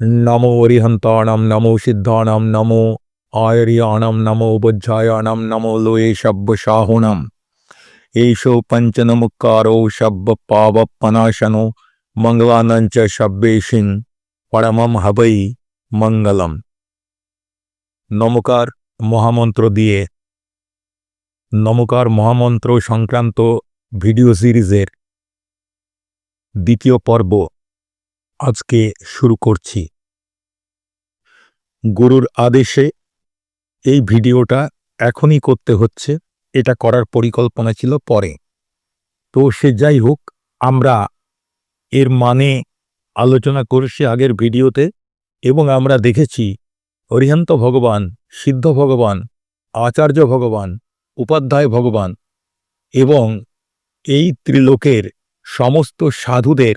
নমো অরিহন্তাণম নমো সিদ্ধাণম নমো আয়রিয়াণম নমো বজ্রায়ণম নমো লোয়ে সাহুণম এইশো পঞ্চনমুকারো সব্য পাবপনাশনো মঙ্গলানঞ্চ সব্যেশিন পরমম হবৈ মঙ্গলম নমকার মহামন্ত্র দিয়ে নমকার মহামন্ত্র সংক্রান্ত ভিডিও সিরিজের দ্বিতীয় পর্ব আজকে শুরু করছি। গুরুর আদেশে এই ভিডিওটা এখনই করতে হচ্ছে। এটা করার পরিকল্পনা ছিল পরে। তো সে যাই হোক, আমরা এর মানে আলোচনা করেছি আগের ভিডিওতে এবং আমরা দেখেছি অরিহন্ত ভগবান, সিদ্ধ ভগবান, আচার্য ভগবান, উপাধ্যায় ভগবান এবং এই ত্রিলোকের সমস্ত সাধুদের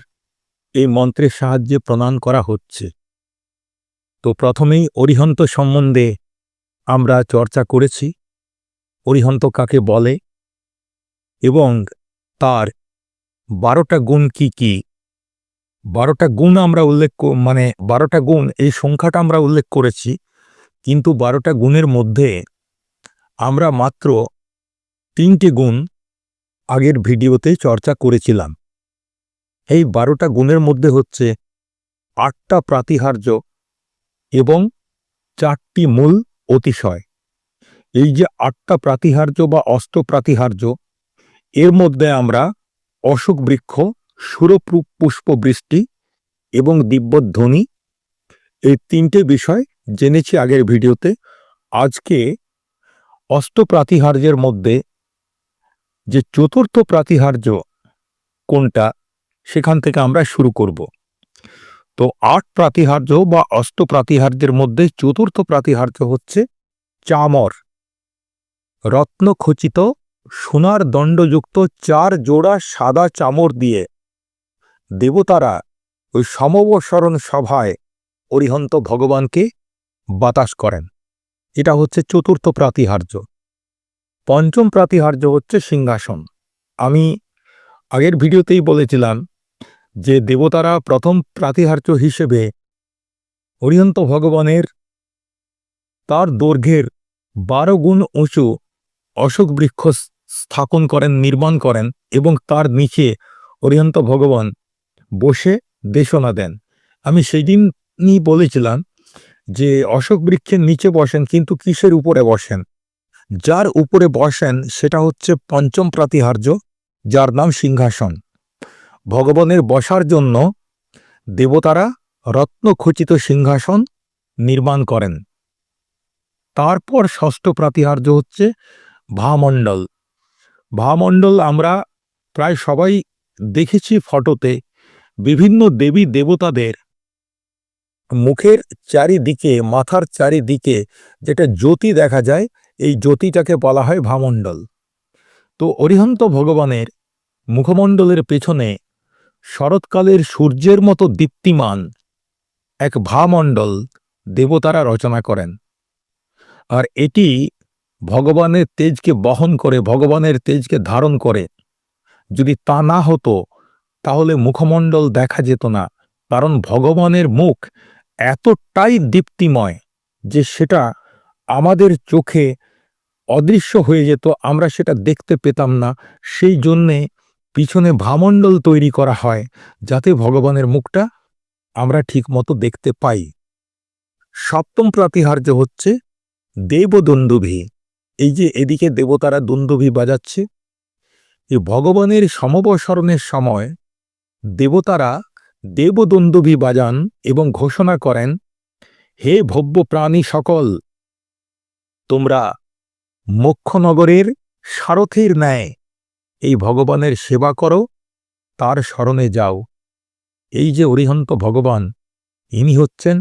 এই মন্ত্রের সাহায্যে প্রণয়ন করা হচ্ছে। তো প্রথমেই অরিহন্ত সম্বন্ধে আমরা চর্চা করেছি। অরিহন্ত কাকে বলে? এবং তার বারোটা গুণ কি কি? বারোটা গুণ আমরা উল্লেখ মানে বারোটা গুণ এই সংখ্যাটা আমরা উল্লেখ করেছি, কিন্তু বারোটা গুণের মধ্যে আমরা মাত্র তিনটি গুণ আগের ভিডিওতে চর্চা করেছিলাম। এই বারোটা গুণের মধ্যে হচ্ছে আটটা প্রাতিহার্য এবং চারটি মূল অতিশয়। এই যে আটটা প্রাতিহার্য বা অষ্ট প্রাতিহার্য, এর মধ্যে আমরা অশোক বৃক্ষ সুরপ্রু পুষ্প বৃষ্টি এবং দিব্যধ্বনি এই তিনটে বিষয় জেনেছি আগের ভিডিওতে। আজকে অষ্ট প্রাতিহার্যের মধ্যে যে চতুর্থ প্রাতিহার্য কোনটা সেখান থেকে আমরা শুরু করব। তো আট প্রাতিহার্য বা অষ্ট প্রাতিহার্যের মধ্যে চতুর্থ প্রাতিহার্য হচ্ছে চামর। রত্নখচিত সোনার দণ্ডযুক্ত চার জোড়া সাদা চামর দিয়ে দেবতারা ওই সমবসরণ সভায় অরিহন্ত ভগবানকে বাতাস করেন। এটা হচ্ছে চতুর্থ প্রাতিহার্য। পঞ্চম প্রাতিহার্য হচ্ছে সিংহাসন। আমি আগের ভিডিওতেই বলেছিলাম যে দেবতারা প্রথম প্রাতিহার্য হিসেবে অরিহন্ত ভগবানের তার দৈর্ঘ্যের বারো গুণ উঁচু অশোক বৃক্ষ স্থাপন করেন, নির্মাণ করেন এবং তার নিচে অরিহন্ত ভগবান বসে দেশনা দেন। আমি সেই দিনই বলেছিলাম যে অশোক বৃক্ষের নিচে বসেন কিন্তু কিসের উপরে বসেন? যার উপরে বসেন সেটা হচ্ছে পঞ্চম প্রাতিহার্য যার নাম সিংহাসন। ভগবানের বসার জন্য দেবতারা রত্নখচিত সিংহাসন নির্মাণ করেন। তারপর ষষ্ঠ প্রাতিহার্য হচ্ছে ভামণ্ডল। ভামণ্ডল আমরা প্রায় সবাই দেখেছি ফটোতে। বিভিন্ন দেবী দেবতাদের মুখের চারিদিকে, মাথার চারিদিকে যেটা জ্যোতি দেখা যায়, এই জ্যোতিটাকে বলা হয় ভামণ্ডল। তো অরিহন্ত ভগবানের মুখমণ্ডলের পেছনে শরৎকালের সূর্যের মতো দীপ্তিমান এক ভামণ্ডল দেবতারা রচনা করেন। আর এটি ভগবানের তেজকে বহন করে, ভগবানের তেজকে ধারণ করে। যদি তা না হতো, তাহলে মুখমণ্ডল দেখা যেত না। কারণ ভগবানের মুখ এতটাই দীপ্তিময় যে সেটা আমাদের চোখে অদৃশ্য হয়ে যেত, আমরা সেটা দেখতে পেতাম না। সেই জন্যে পিছনে ভামণ্ডল তৈরি করা হয়, যাতে ভগবানের মুখটা আমরা ঠিকমতো দেখতে পাই। সপ্তম প্রাতিহার্য হচ্ছে দেবদন্দুভি। এই যে এদিকে দেবতারা দুন্দুভি বাজাচ্ছে, এ ভগবানের সমবসরণের সময় দেবতারা দেবদন্দুভি বাজান এবং ঘোষণা করেন, হে ভব্য প্রাণী সকল, তোমরা মোক্ষনগরের সারথীর ন্যায় এই ভগবানের সেবা করো, তার স্মরণে যাও। এই যে অরিহন্ত ভগবান, ইনি হচ্ছেন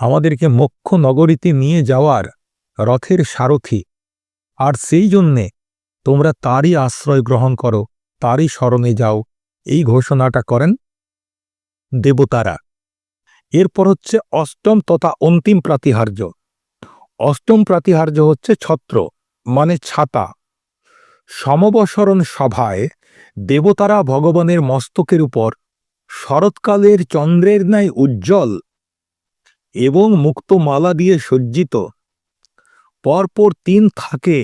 আমাদেরকে মোক্ষ নগরীতে নিয়ে যাওয়ার রথের সারথি। আর সেই জন্যে তোমরা তারই আশ্রয় গ্রহণ করো, তারই স্মরণে যাও। এই ঘোষণাটা করেন দেবতারা। এরপর হচ্ছে অষ্টম তথা অন্তিম প্রাতিহার্য। অষ্টম প্রাতিহার্য হচ্ছে ছত্র। মানে ছাতা। সমবসরণ সভায় দেবতারা ভগবানের মস্তকের উপর শরৎকালের চন্দ্রের ন্যায় উজ্জ্বল এবং মুক্ত মালা দিয়ে সজ্জিত। পরপর তিন থাকে,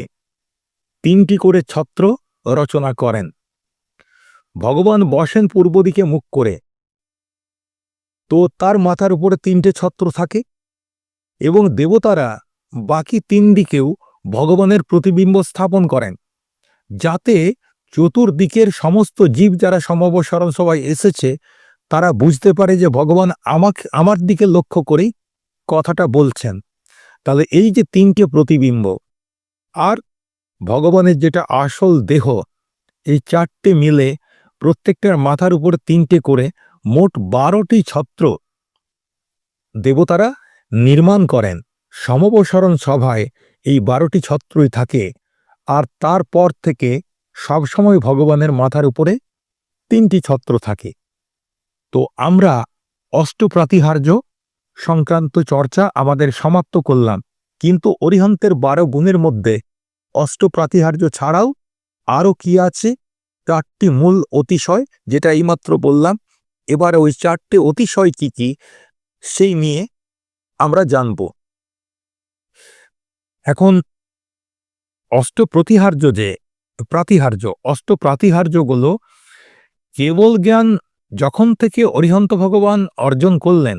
তিনটি করে ছত্র রচনা করেন। ভগবান বসেন পূর্ব দিকে মুখ করে। তো তার মাথার উপরে তিনটে ছত্র থাকে এবং দেবতারা বাকি তিন দিকেও ভগবানের প্রতিবিম্ব স্থাপন করেন, যাতে চতুর্দিকের সমস্ত জীব যারা সমবসরণ সবাই এসেছে, তারা বুঝতে পারে যে ভগবান আমাকে, আমার দিকে লক্ষ্য করেই কথাটা বলছেন। তাহলে এই যে তিনটে প্রতিবিম্ব, আর ভগবানের যেটা আসল দেহ, এই চারটে মিলে প্রত্যেকটার মাথার উপর তিনটে করে মোট বারোটি ছত্র দেবতারা নির্মাণ করেন। সমবসরণ সভায় এই বারোটি ছত্রই থাকে, আর তারপর থেকে সবসময় ভগবানের মাথার উপরে তিনটি ছত্র থাকে। তো আমরা অষ্টপ্রাতিহার্য সংক্রান্ত চর্চা আমাদের সমাপ্ত করলাম, কিন্তু অরিহন্তের বারো গুণের মধ্যে অষ্টপ্রাতিহার্য ছাড়াও আরও কি আছে? চারটি মূল অতিশয় যেটা এইমাত্র বললাম, এবারে ওই চারটে অতিশয় কি কি, সেই নিয়ে আমরা জানব। এখন অষ্টপ্রতিহার্য যে প্রাতিহার্য, অষ্টপ্রাতিহার্যগুলো কেবল জ্ঞান যখন থেকে অরিহন্ত ভগবান অর্জন করলেন,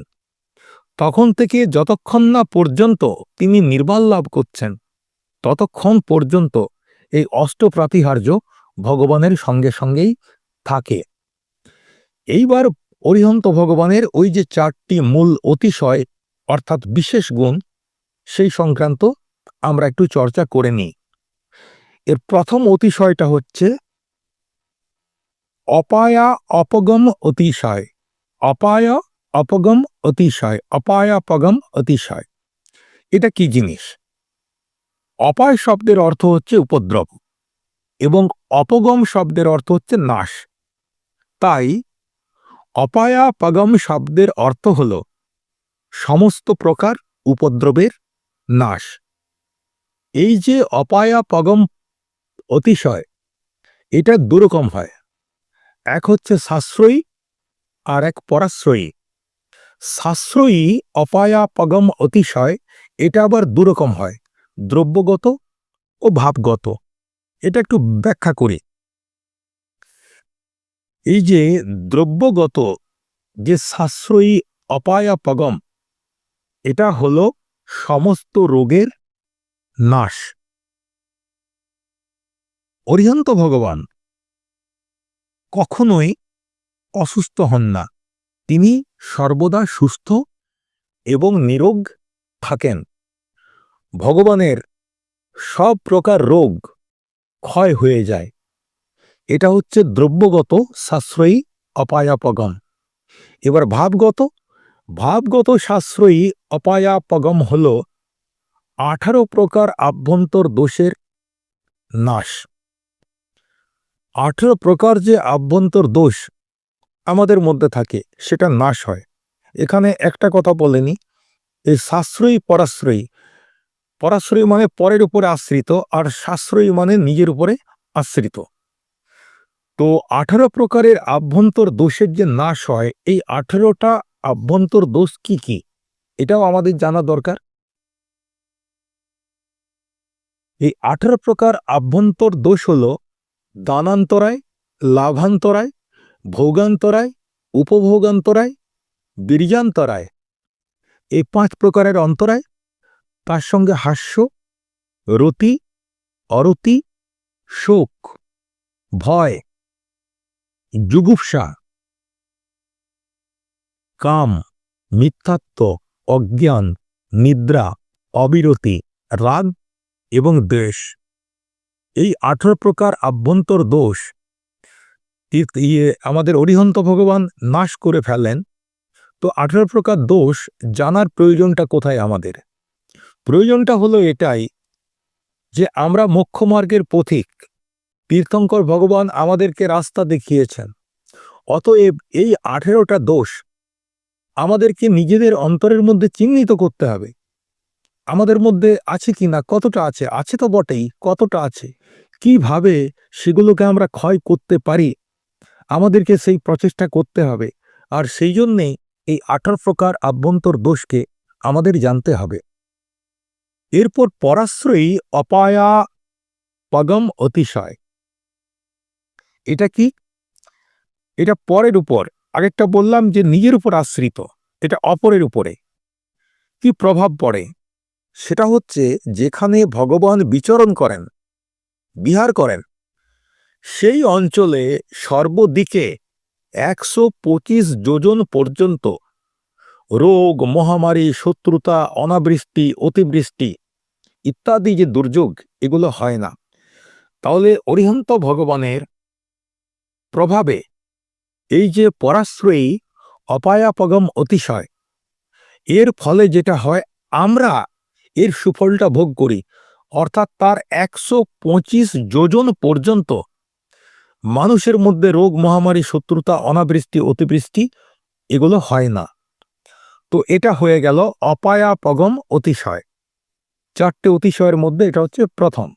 তখন থেকে যতক্ষণ না পর্যন্ত তিনি নির্বাল লাভ করছেন, ততক্ষণ পর্যন্ত এই অষ্টপ্রাতিহার্য ভগবানের সঙ্গে সঙ্গেই থাকে। এইবার অরিহন্ত ভগবানের ওই যে চারটি মূল অতিশয়, অর্থাৎ বিশেষ গুণ, সেই সংক্রান্ত আমরা একটু চর্চা করে নিই। এর প্রথম অতিশয়টা হচ্ছে অপায়া অপগম অতিশয়। অপায় অপগম অতিশয়। অপায়াপগম অতিশয়। এটা কি জিনিস? অপায় শব্দের অর্থ হচ্ছে উপদ্রব এবং অপগম শব্দের অর্থ হচ্ছে নাশ। তাই অপায়াপগম শব্দের অর্থ হল সমস্ত প্রকার উপদ্রবের নাশ। এই যে অপায়াপগম অতিশয়, এটা দুরকম হয়। এক হচ্ছে সাশ্রয়ী আর এক পরাশ্রয়ী। সাশ্রয়ী অপায়াপগম অতিশয়, এটা আবার দুরকম হয়, দ্রব্যগত ও ভাবগত। এটা একটু ব্যাখ্যা করি। এই যে দ্রব্যগত, যে সাশ্রয়ী অপায়াপগম এটা হল সমস্ত রোগের নাশ। অরিহন্ত ভগবান, কখনোই অসুস্থ হন না। তিনি সর্বদা সুস্থ এবং নিরোগ থাকেন। ভগবানের সব প্রকার রোগ ক্ষয় হয়ে যায়। এটা হচ্ছে দ্রব্যগত সাশ্রয়ী অপায়াপগম। এবার ভাবগত ভাবগত সাশ্রয়ী অপায়াপগম হল আঠারো প্রকার আভ্যন্তর দোষের নাশ। আঠেরো প্রকার যে আভ্যন্তর দোষ আমাদের মধ্যে থাকে, সেটা নাশ হয়। এখানে একটা কথা বলেনি এই সাশ্রয়ী পরাশ্রয়ী। পরাশ্রয়ী মানে পরের উপরে আশ্রিত, আর সাশ্রয়ী মানে নিজের উপরে আশ্রিত। তো আঠারো প্রকারের আভ্যন্তর দোষের যে নাশ হয়, এই আঠেরোটা আভ্যন্তর দোষ কি কি? এটাও আমাদের জানা দরকার। এই আঠেরো প্রকার আভ্যন্তর দোষ হল দানান্তরায়, লাভান্তরায়, ভোগান্তরায়, উপভোগান্তরায়, বীর্যান্তরায়। এই পাঁচ প্রকারের অন্তরায় তার সঙ্গে হাস্য, রতি, অরতি, শোক, ভয়, জুগুপ্সা, কাম, মিথ্যাত্ব, অজ্ঞান, নিদ্রা, অবিরতি, রাগ এবং দেশ। এই আঠারো প্রকার আভ্যন্তর দোষ ইয়ে আমাদের অরিহন্ত ভগবান নাশ করে ফেলেন। তো আঠারো প্রকার দোষ জানার প্রয়োজনটা কোথায় আমাদের? প্রয়োজনটা হলো এটাই যে আমরা মোক্ষমার্গের পথিক। তীর্থঙ্কর ভগবান আমাদেরকে রাস্তা দেখিয়েছেন। অতএব এই আঠেরোটা দোষ আমাদেরকে নিজেদের অন্তরের মধ্যে চিহ্নিত করতে হবে। আমাদের মধ্যে আছে কি না, কতটা আছে? আছে তো বটেই, কতটা আছে? কীভাবে সেগুলোকে আমরা ক্ষয় করতে পারি? আমাদেরকে সেই প্রচেষ্টা করতে হবে। আর সেই জন্যেই এই আঠারো প্রকার আভ্যন্তর দোষকে আমাদের জানতে হবে। এরপর পরাশ্রয়ী অপায়া পগম অতিশয়। এটা কি? এটা পরের উপর। আগেরটা বললাম যে নিজের উপর আশ্রিত। এটা অপরের উপরে। কি প্রভাব পড়ে? সেটা হচ্ছে যেখানে ভগবান বিচরণ করেন, বিহার করেন। সেই অঞ্চলে সর্বদিকে একশো পঁচিশ যোজন পর্যন্ত রোগ, মহামারী, শত্রুতা, অনাবৃষ্টি, অতিবৃষ্টি ইত্যাদি যে দুর্যোগ, এগুলো হয় না। তাহলে অরিহন্ত ভগবানের প্রভাবে এই যে পরাশ্রয়ী অপায়াপগম অতিশয়, এর ফলে যেটা হয়, আমরা এর সুফলটা ভোগ করি। অর্থাৎ তার একশো পঁচিশ যোজন পর্যন্ত মানুষের মধ্যে রোগ, মহামারী, শত্রুতা, অনাবৃষ্টি, অতিবৃষ্টি এগুলো হয় না। তো এটা হয়ে গেল অপায়াপগম অতিশয়। চারটে অতিশয়ের মধ্যে এটা হচ্ছে প্রথম।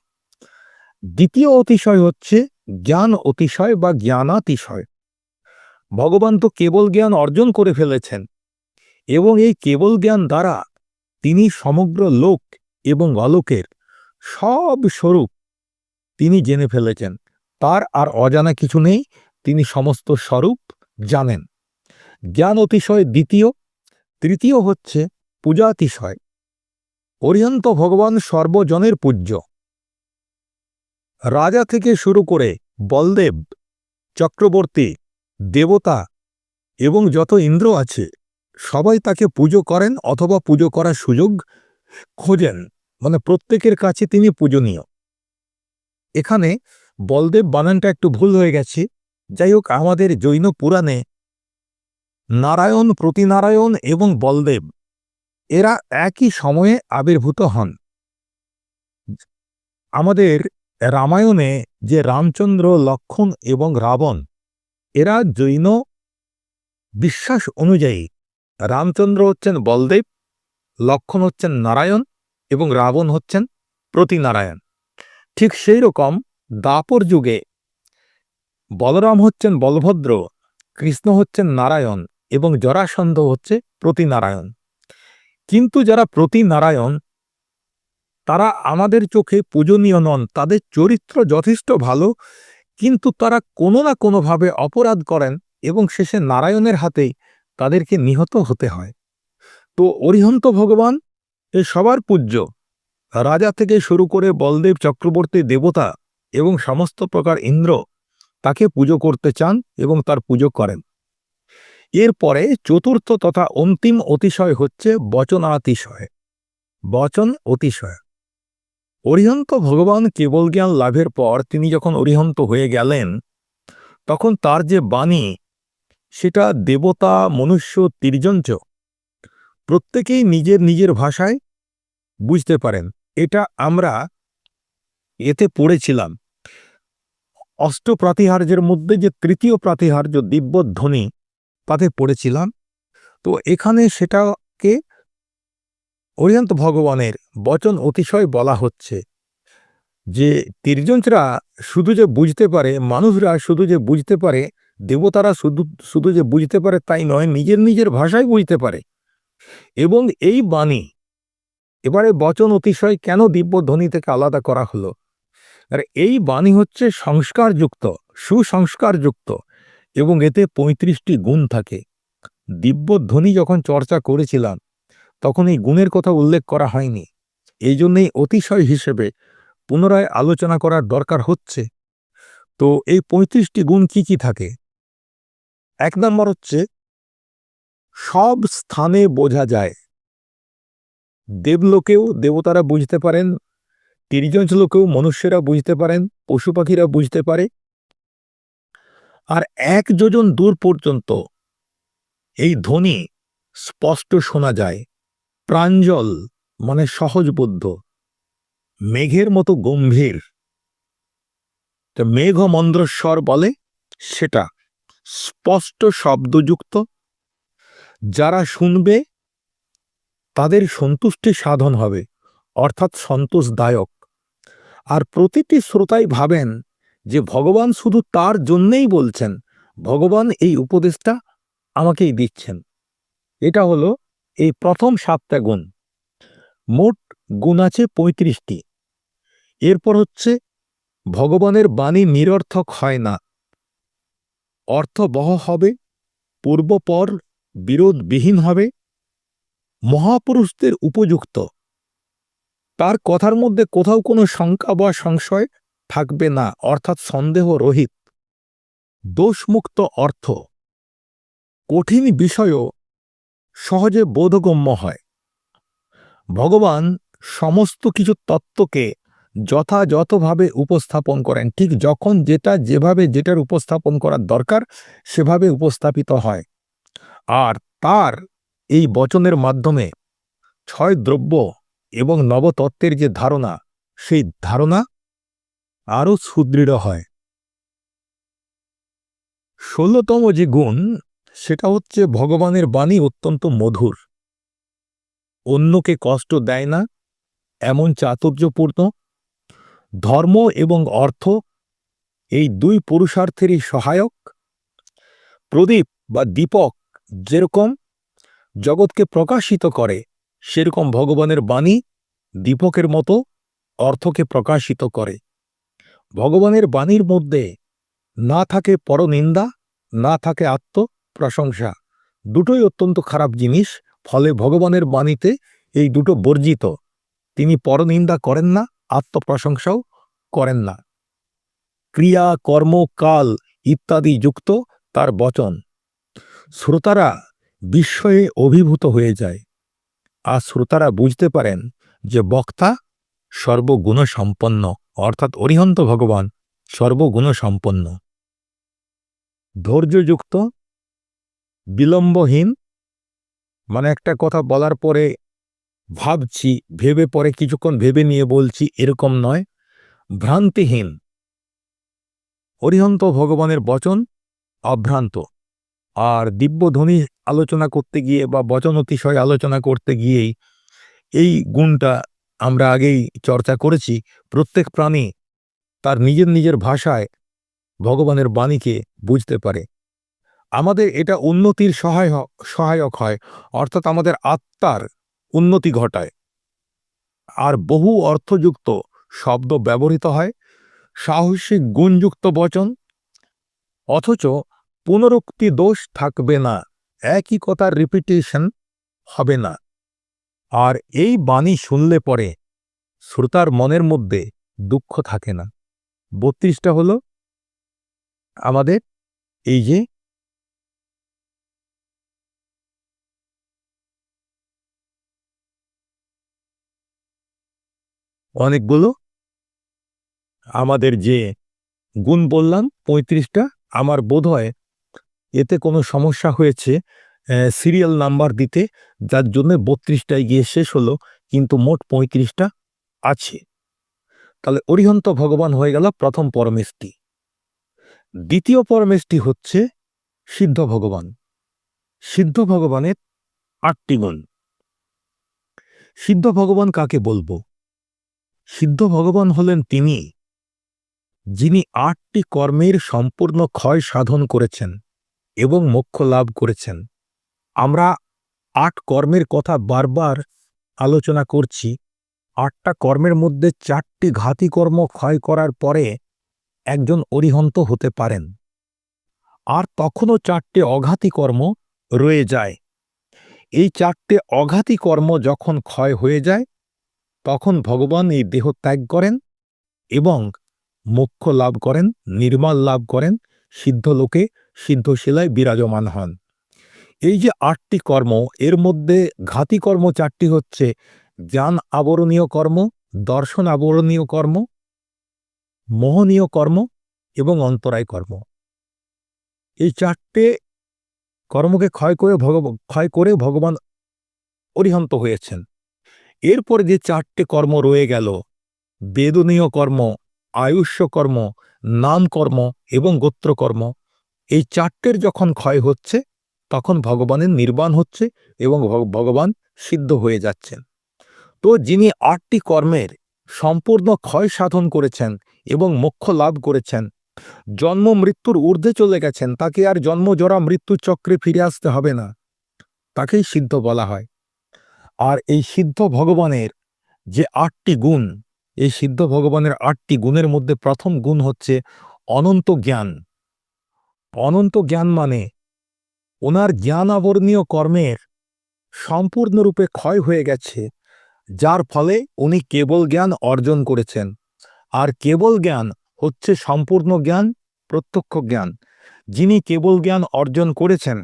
দ্বিতীয় অতিশয় হচ্ছে জ্ঞান অতিশয় বা জ্ঞানাতিশয়। ভগবান তো কেবল জ্ঞান অর্জন করে ফেলেছেন এবং এই কেবল জ্ঞান দ্বারা তিনি সমগ্র লোক এবং অলোকের সব স্বরূপ তিনি জেনে ফেলেছেন। তার আর অজানা কিছু নেই, তিনি সমস্ত স্বরূপ জানেন। জ্ঞান অতিশয় দ্বিতীয়, তৃতীয় হচ্ছে পূজাতিশয়। অরিহন্ত ভগবান সর্বজনের পূজ্য। রাজা থেকে শুরু করে বলদেব, চক্রবর্তী, দেবতা এবং যত ইন্দ্র আছে সবাই তাকে পুজো করেন অথবা পুজো করার সুযোগ খোঁজেন। মানে প্রত্যেকের কাছে তিনি পূজনীয়। এখানে বলদেব বানানটা একটু ভুল হয়ে গেছে। যাই হোক, আমাদের জৈন পুরাণে নারায়ণ, প্রতিনারায়ণ এবং বলদেব, এরা একই সময়ে আবির্ভূত হন। আমাদের রামায়ণে যে রামচন্দ্র, লক্ষণ এবং রাবণ, এরা জৈন বিশ্বাস অনুযায়ী রামচন্দ্র হচ্ছেন বলদেব, লক্ষণ হচ্ছেন নারায়ণ এবং রাবণ হচ্ছেন প্রতিনারায়ণ। ঠিক সেই রকম দাপর যুগে বলরাম হচ্ছেন বলভদ্র, কৃষ্ণ হচ্ছেন নারায়ণ এবং জরাসন্ধ হচ্ছে প্রতিনারায়ণ। কিন্তু যারা প্রতিনারায়ণ, তারা আমাদের চোখে পূজনীয় নন, তাদের চরিত্র যথেষ্ট ভালো, কিন্তু তারা কোনো না কোনোভাবে অপরাধ করেন এবং শেষে নারায়ণের হাতেই তাদেরকে নিহত হতে হয়। তো অরিহন্ত ভগবান এ সবার পূজ্য। রাজা থেকে শুরু করে বলদেব চক্রবর্তী দেবতা এবং সমস্ত প্রকার ইন্দ্র তাকে পুজো করতে চান এবং তার পুজো করেন। এরপরে চতুর্থ তথা অন্তিম অতিশয় হচ্ছে বচনাতিশয়। বচন অতিশয়। অরিহন্ত ভগবান কেবল জ্ঞান লাভের পর তিনি যখন অরিহন্ত হয়ে গেলেন, তখন তার যে বাণী সেটা দেবতা, মনুষ্য তির্যঞ্চ প্রত্যেকেই নিজের নিজের ভাষায় বুঝতে পারেন। এটা আমরা এতে পড়েছিলাম। অষ্ট প্রাতিহার্যের মধ্যে যে তৃতীয় প্রাতিহার্য দিব্যধ্বনি তাতে পড়েছিলাম। তো এখানে সেটাকে অরিয়ন্ত ভগবানের বচন অতিশয় বলা হচ্ছে। যে তির্যঞ্চরা শুধু যে বুঝতে পারে, মানুষরা শুধু যে বুঝতে পারে দেবতারা শুধু শুধু যে বুঝতে পারে তাই নয়, নিজের নিজের ভাষায় বুঝতে পারে। এবং এই বাণী, এবারে বচন অতিশয় কেন দিব্যধ্বনি থেকে আলাদা করা হলো? আর এই বাণী হচ্ছে সংস্কারযুক্ত, সুসংস্কারযুক্ত, এবং এতে পঁয়ত্রিশটি গুণ থাকে। দিব্যধ্বনি যখন চর্চা করেছিলাম, তখন এই গুণের কথা উল্লেখ করা হয়নি। এই জন্যেই অতিশয় হিসেবে পুনরায় আলোচনা করার দরকার হচ্ছে। তো এই পঁয়ত্রিশটি গুণ কি কি থাকে? এক নম্বর হচ্ছে, সব স্থানে বোঝা যায়। দেবলোকেও দেবতারা বুঝতে পারেন তিরিজঞ্চ লোকেও মনুষ্যরা বুঝতে পারেন, পশু পাখিরা বুঝতে পারে। আর এক যোজন দূর পর্যন্ত এই ধ্বনি স্পষ্ট শোনা যায়। প্রাঞ্জল মানে সহজবুদ্ধ মেঘের মতো গম্ভীর। মেঘ মন্দ্রস্বর বলে সেটা। স্পষ্ট শব্দযুক্ত। যারা শুনবে, তাদের সন্তুষ্টি সাধন হবে, অর্থাৎ সন্তোষদায়ক। আর প্রতিটি শ্রোতাই ভাবেন যে ভগবান শুধু তার জন্যেই বলছেন, ভগবান এই উপদেশটা আমাকেই দিচ্ছেন। এটা হলো এই প্রথম সাতটা গুণ। মোট গুণ আছে পঁয়ত্রিশটি। এরপর হচ্ছে, ভগবানের বাণী নিরর্থক হয় না। অর্থবহ হবে, পূর্বপর বিরোধবিহীন হবে, মহাপুরুষদের উপযুক্ত। তার কথার মধ্যে কোথাও কোনো শঙ্কা বা সংশয় থাকবে না, অর্থাৎ সন্দেহ রহিত। দোষমুক্ত অর্থ। কঠিন বিষয়ও সহজে বোধগম্য হয়। ভগবান সমস্ত কিছু তত্ত্বকে যথাযথভাবে উপস্থাপন করেন। ঠিক যখন যেটা, যেভাবে যেটার উপস্থাপন করার দরকার, সেভাবে উপস্থাপিত হয়। আর তার এই বচনের মাধ্যমে ছয় দ্রব্য এবং নবতত্ত্বের যে ধারণা, সেই ধারণা আরও সুদৃঢ় হয়। ষোলতম যে গুণ, সেটা হচ্ছে ভগবানের বাণী অত্যন্ত মধুর। অন্যকে কষ্ট দেয় না, এমন চাতুর্যপূর্ণ ধর্ম এবং অর্থ এই দুই পুরুষার্থেরই সহায়ক। প্রদীপ বা দীপক যেরকম জগৎকে প্রকাশিত করে, সেরকম ভগবানের বাণী দীপকের মতো অর্থকে প্রকাশিত করে। ভগবানের বাণীর মধ্যে না থাকে পরনিন্দা, না থাকে আত্মপ্রশংসা, দুটোই অত্যন্ত খারাপ জিনিস, ফলে ভগবানের বাণীতে এই দুটো বর্জিত। তিনি পরনিন্দা করেন না আত্মপ্রশংসাও করেন না। ক্রিয়া, কর্ম, কাল ইত্যাদি যুক্ত তার বচন। শ্রোতারা বিস্ময়ে অভিভূত হয়ে যায়। আর শ্রোতারা বুঝতে পারেন যে বক্তা সর্বগুণসম্পন্ন, অর্থাৎ অরিহন্ত ভগবান সর্বগুণসম্পন্ন। ধৈর্যযুক্ত, বিলম্বহীন মানে একটা কথা বলার পরে ভাবছি, ভেবে পরে কিছুক্ষণ ভেবে নিয়ে বলছি, এরকম নয়। ভ্রান্তিহীন। অরিহন্ত ভগবানের বচন অভ্রান্ত আর দিব্যধ্বনি আলোচনা করতে গিয়ে বা বচন অতিশয় আলোচনা করতে গিয়েই এই গুণটা আমরা আগেই চর্চা করেছি, প্রত্যেক প্রাণী তার নিজের নিজের ভাষায় ভগবানের বাণীকে বুঝতে পারে। আমাদের এটা উন্নতির সহায়, সহায়ক হয়, অর্থাৎ আমাদের আত্মার উন্নতি ঘটায়। আর বহু অর্থযুক্ত শব্দ ব্যবহৃত হয়, সাহসিক গুণযুক্ত বচন। অথচ পুনরুক্তি দোষ থাকবে না, একই কথার রিপিটেশন হবে না। আর এই বাণী শুনলে পরে শ্রোতার মনের মধ্যে দুঃখ থাকে না। বত্রিশটা হল, আমাদের এই যে অনেকগুলো। আমাদের যে গুণ বললাম, পঁয়ত্রিশটা, আমার বোধ হয় এতে কোনো সমস্যা হয়েছে সিরিয়াল নাম্বার দিতে, যার জন্য বত্রিশটায় গিয়ে শেষ হলো, কিন্তু মোট পঁয়ত্রিশটা আছে। তাহলে অরিহন্ত ভগবান হয়ে গেল প্রথম পরমেশটি দ্বিতীয় পরমেশটি হচ্ছে সিদ্ধ ভগবান। সিদ্ধ ভগবানের আটটি গুণ। সিদ্ধ ভগবান কাকে বলব? সিদ্ধ ভগবান হলেন তিনি, যিনি আটটি কর্মের সম্পূর্ণ ক্ষয় সাধন করেছেন এবং মোক্ষ লাভ করেছেন। আমরা আট কর্মের কথা বারবার আলোচনা করছি। আটটা কর্মের মধ্যে চারটি ঘাতি কর্ম ক্ষয় করার পরে একজন অরিহন্ত হতে পারেন। আর তখনও চারটে অঘাতী কর্ম রয়ে যায়। এই চারটে অঘাতী কর্ম যখন ক্ষয় হয়ে যায় তখন ভগবান এই দেহ ত্যাগ করেন এবং মোক্ষ লাভ করেন, নির্মাল লাভ করেন, সিদ্ধ লোকে সিদ্ধশিলায় বিরাজমান হন। এই যে আটটি কর্ম, এর মধ্যে ঘাতি কর্ম চারটি হচ্ছে যান আবরণীয় কর্ম, দর্শন আবরণীয় কর্ম, মোহনীয় কর্ম এবং অন্তরায় কর্ম। এই চারটে কর্মকে ক্ষয় করে ভগব, ক্ষয় করে ভগবান অরিহন্ত হয়েছেন। এরপর যে চারটে কর্ম রয়ে গেল, বেদনীয় কর্ম আয়ুষ্য কর্ম নাম কর্ম এবং গোত্রকর্ম, এই চারটের যখন ক্ষয় হচ্ছে, তখন ভগবানের নির্বাণ হচ্ছে এবং ভগবান সিদ্ধ হয়ে যাচ্ছেন। তো যিনি আটটি কর্মের সম্পূর্ণ ক্ষয় সাধন করেছেন এবং মোক্ষ লাভ করেছেন, জন্ম মৃত্যুর ঊর্ধ্বে চলে গেছেন, তাকে আর জন্ম জরা মৃত্যু চক্রে ফিরে আসতে হবে না। তাকেই সিদ্ধ বলা হয়। আর এই সিদ্ধ ভগবানের যে আটটি গুণ, এই সিদ্ধ ভগবানের আটটি গুণের মধ্যে প্রথম গুণ হচ্ছে অনন্ত জ্ঞান। অনন্ত জ্ঞান মানে ওনার জ্ঞান আবরণীয় কর্মের সম্পূর্ণরূপে ক্ষয় হয়ে গেছে, যার ফলে উনি কেবল জ্ঞান অর্জন করেছেন। আর কেবল জ্ঞান হচ্ছে সম্পূর্ণ জ্ঞান, প্রত্যক্ষ জ্ঞান। যিনি কেবল জ্ঞান অর্জন করেছেন,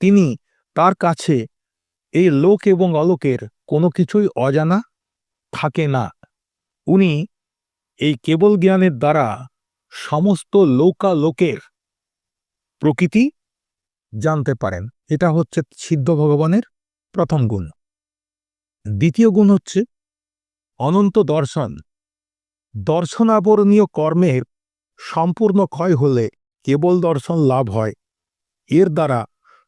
তিনি তার কাছে এই লোক এবং অলোকের কোনো কিছুই অজানা থাকে না। উনি এই কেবল জ্ঞানের দ্বারা সমস্ত লোকালোকের প্রকৃতি জানতে পারেন। এটা হচ্ছে সিদ্ধ ভগবানের প্রথম গুণ। দ্বিতীয় গুণ হচ্ছে অনন্ত দর্শন। দর্শনাবরণীয় কর্মের সম্পূর্ণ ক্ষয় হলে কেবল দর্শন লাভ হয়। এর দ্বারা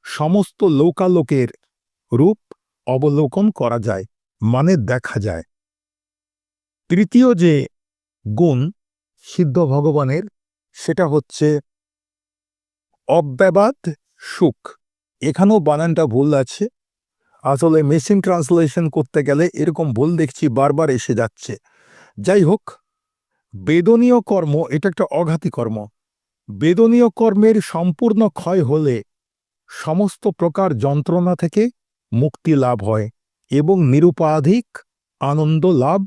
সমস্ত লোকালোকের রূপ অবলোকন করা যায় মানে দেখা যায়। তৃতীয় যে গুণ সিদ্ধ ভগবানের, সেটা হচ্ছে অব্যবাদ সুখ। এখানেও বানানটা ভুল আছে। আসলে মেশিন ট্রান্সলেশন করতে গেলে এরকম ভুল দেখছি, বারবার এসে যাচ্ছে। যাই হোক, বেদনীয় কর্ম, এটা একটা অঘাতী কর্ম। বেদনীয় কর্মের সম্পূর্ণ ক্ষয় হলে সমস্ত প্রকার যন্ত্রণা থেকে মুক্তি লাভ হয় এবং নিরুপাধিক আনন্দ লাভ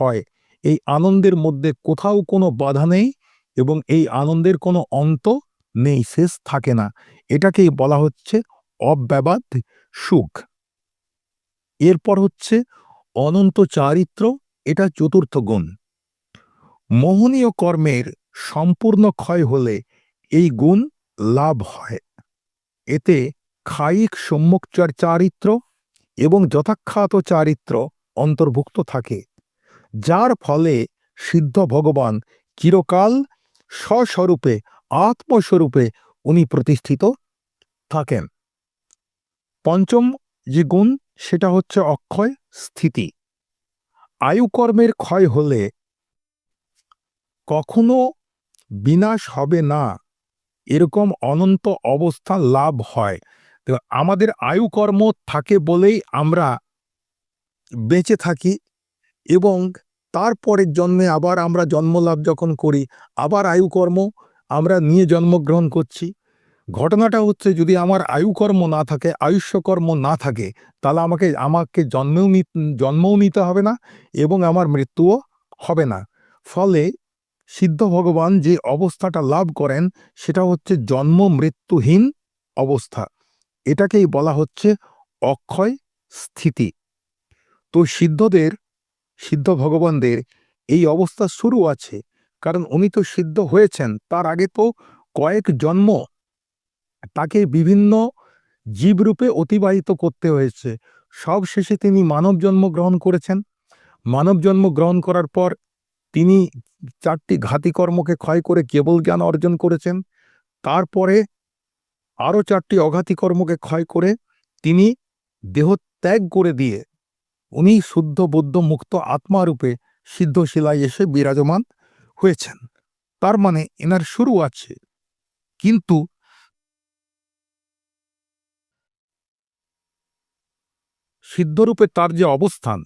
হয়। এই আনন্দের মধ্যে কোথাও কোনো বাধা নেই এবং এই আনন্দের কোনো অন্ত নেই, শেষ থাকে না। এটাকেই বলা হচ্ছে অব্যবাদ সুখ। এরপর হচ্ছে অনন্ত চারিত্র, এটা চতুর্থ গুণ। মোহনীয় কর্মের সম্পূর্ণ ক্ষয় হলে এই গুণ লাভ হয়। এতে খায়িক সম্মুখচার চারিত্র এবং যথাখ্যাত চারিত্র অন্তর্ভুক্ত থাকে, যার ফলে সিদ্ধ ভগবান চিরকাল স্বস্বরূপে, আত্মস্বরূপে উনি প্রতিষ্ঠিত থাকেন। পঞ্চম যে গুণ, সেটা হচ্ছে অক্ষয় স্থিতি। আয়ুকর্মের ক্ষয় হলে কখনো বিনাশ হবে না, এরকম অনন্ত অবস্থা লাভ হয়। আমাদের আয়ুকর্ম থাকে বলেই আমরা বেঁচে থাকি এবং তারপরের জন্মে আবার আমরা জন্মলাভ যখন করি, আবার আয়ু কর্ম আমরা নিয়ে জন্মগ্রহণ করছি। ঘটনাটা হচ্ছে যদি আমার আয়ুকর্ম না থাকে, আয়ুষ্যকর্ম না থাকে, তাহলে আমাকে আমাকে জন্মেও জন্মও নিতে হবে না এবং আমার মৃত্যুও হবে না। ফলে সিদ্ধ ভগবান যে অবস্থাটা লাভ করেন, সেটা হচ্ছে জন্ম মৃত্যুহীন অবস্থা। এটাকেই বলা হচ্ছে অক্ষয় স্থিতি। তো সিদ্ধদের, সিদ্ধ ভগবানদের এই অবস্থা শুরু আছে, কারণ উনি তো সিদ্ধ হয়েছেন, তার আগে তো কয়েক জন্ম তাকে বিভিন্ন জীবরূপে অতিবাহিত করতে হয়েছে। সব শেষে তিনি মানব জন্ম গ্রহণ করেছেন। মানব জন্ম গ্রহণ করার পর তিনি চারটি ঘাতি কর্মকে ক্ষয় করে কেবল জ্ঞান অর্জন করেছেন। তারপরে আরও চারটি অঘাতী কর্মকে ক্ষয় করে তিনি দেহ ত্যাগ করে দিয়ে উনি শুদ্ধ, বৌদ্ধ, মুক্ত আত্মারূপে সিদ্ধশিলায় এসে বিরাজমান হয়েছেন। তার মানে এনার শুরু আছে। কিন্তু সিদ্ধরূপে তার যে অবস্থান,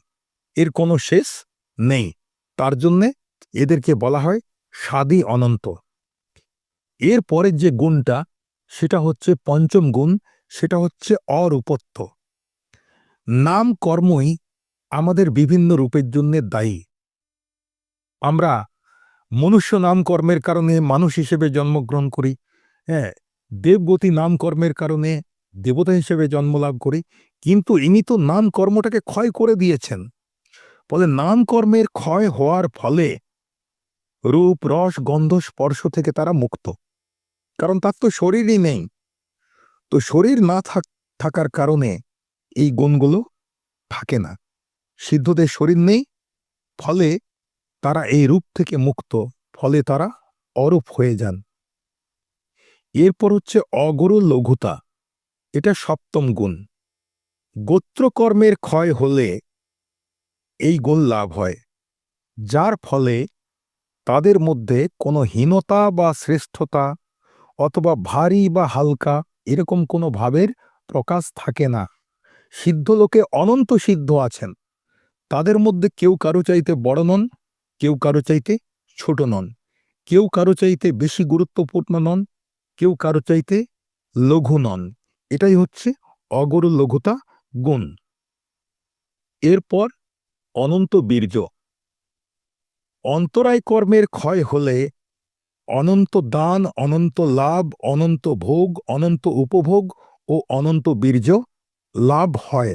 এর কোনো শেষ নেই। তার জন্যে এদেরকে বলা হয় সাদি অনন্ত। এর পরের যে গুণটা সেটা হচ্ছে পঞ্চম গুণ, সেটা হচ্ছে অরূপত্ব। নাম কর্মই আমাদের বিভিন্ন রূপের জন্য দায়ী। আমরা মনুষ্য নাম কর্মের কারণে মানুষ হিসেবে জন্মগ্রহণ করি হ্যাঁ দেবগতি নাম কর্মের কারণে দেবতা হিসেবে জন্মলাভ করি, কিন্তু ইনি তো নাম কর্মটাকে ক্ষয় করে দিয়েছেন। ফলে নাম কর্মের ক্ষয় হওয়ার ফলে রূপ, রস, গন্ধ, স্পর্শ থেকে তারা মুক্ত। কারণ তার তো শরীরই নেই। তো শরীর না থাকার কারণে এই গুণগুলো থাকে না। সিদ্ধদের শরীর নেই, ফলে তারা এই রূপ থেকে মুক্ত, ফলে তারা অরূপ হয়ে যান। এরপর হচ্ছে অগরু লঘুতা, এটা সপ্তম গুণ। গোত্রকর্মের ক্ষয় হলে এই গুণ লাভ হয়, যার ফলে তাদের মধ্যে কোনো হীনতা বা শ্রেষ্ঠতা অথবা ভারী বা হালকা, এরকম কোনো ভাবের প্রকাশ থাকে না। সিদ্ধ লোকে অনন্ত সিদ্ধ আছেন। তাদের মধ্যে কেউ কারও চাইতে বড় নন, কেউ কারও চাইতে ছোট নন। কেউ কারও চাইতে বেশি গুরুত্বপূর্ণ নন, কেউ কারও চাইতে লঘু নন। এটাই হচ্ছে অগরু লঘুতা গুণ। এরপর অনন্ত বীর্য। অন্তরায় কর্মের ক্ষয় হলে অনন্ত দান, অনন্ত লাভ, অনন্ত ভোগ, অনন্ত উপভোগ ও অনন্ত বীর্য লাভ হয়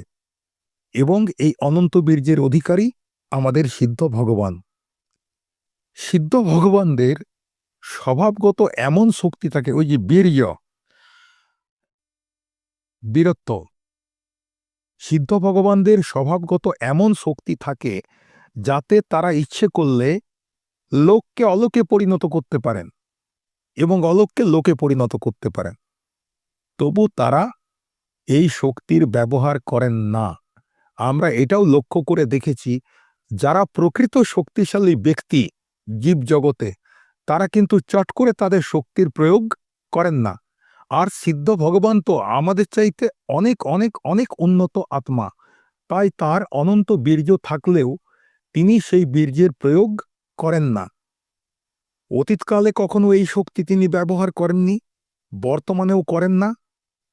এবং এই অনন্ত বীর্যের অধিকারী আমাদের সিদ্ধ ভগবান। সিদ্ধ ভগবানদের স্বভাবগত এমন শক্তি থাকে, ওই যে বীর্য, বীরত্ব। সিদ্ধ ভগবানদের স্বভাবগত এমন শক্তি থাকে যাতে তারা ইচ্ছে করলে লোককে অলোকে পরিণত করতে পারেন এবং অলোককে লোকে পরিণত করতে পারেন। তবু তারা এই শক্তির ব্যবহার করেন না। আমরা এটাও লক্ষ্য করে দেখেছি, যারা প্রকৃত শক্তিশালী ব্যক্তি জীবজগতে তারা কিন্তু চট করে তাদের শক্তির প্রয়োগ করেন না। আর সিদ্ধ ভগবান তো আমাদের চাইতে অনেক অনেক অনেক উন্নত আত্মা। তাই তার অনন্ত বীর্য থাকলেও তিনি সেই বীর্যের প্রয়োগ করেন না। অতীতকালে কখনো এই শক্তি তিনি ব্যবহার করেননি, বর্তমানেও করেন না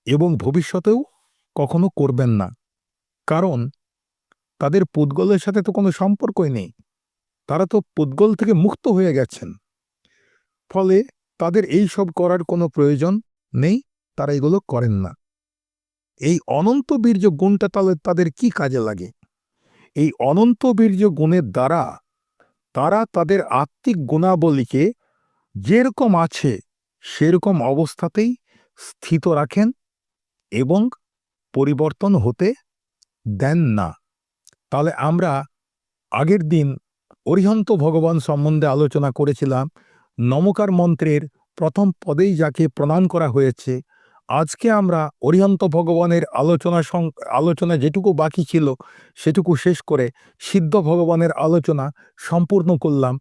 এবং ভবিষ্যতেও কখনো করবেন না। কারণ তাদের পুদ্গলের সাথে তো কোনো সম্পর্কই নেই। তারা তো পুদ্গল থেকে মুক্ত হয়ে গেছেন। ফলে তাদের এই সব করার কোনো প্রয়োজন নেই, তারা এগুলো করেন না। এই অনন্ত বীর্য গুণটা তাহলে তাদের কি কাজে লাগে? এই অনন্ত বীর্য গুণের দ্বারা তারা তাদের আত্মিক গুণাবলীকে যেরকম আছে সেরকম অবস্থাতেই স্থিত রাখেন এবং পরিবর্তন হতে দেন না। তাহলে আমরা আগের দিন অরিহন্ত ভগবান সম্বন্ধে আলোচনা করেছিলাম, নমকার মন্ত্রের প্রথম পদেই যাকে প্রণাম করা হয়েছে আজকে আমরা অরিহন্ত ভগবানের আলোচনা আলোচনা যেটুকু বাকি ছিল, সেটুকু শেষ করে সিদ্ধ ভগবানের আলোচনা সম্পূর্ণ করলাম।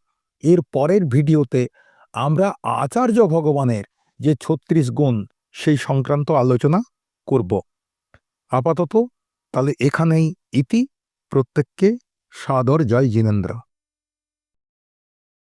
এর পরের ভিডিওতে আমরা আচার্য ভগবানের যে ছত্রিশ গুণ সেই সংক্রান্ত আলোচনা করব। আপাতত তাহলে এখানেই ইতি, প্রত্যেককে সাদর, জয় জিনেন্দ্র।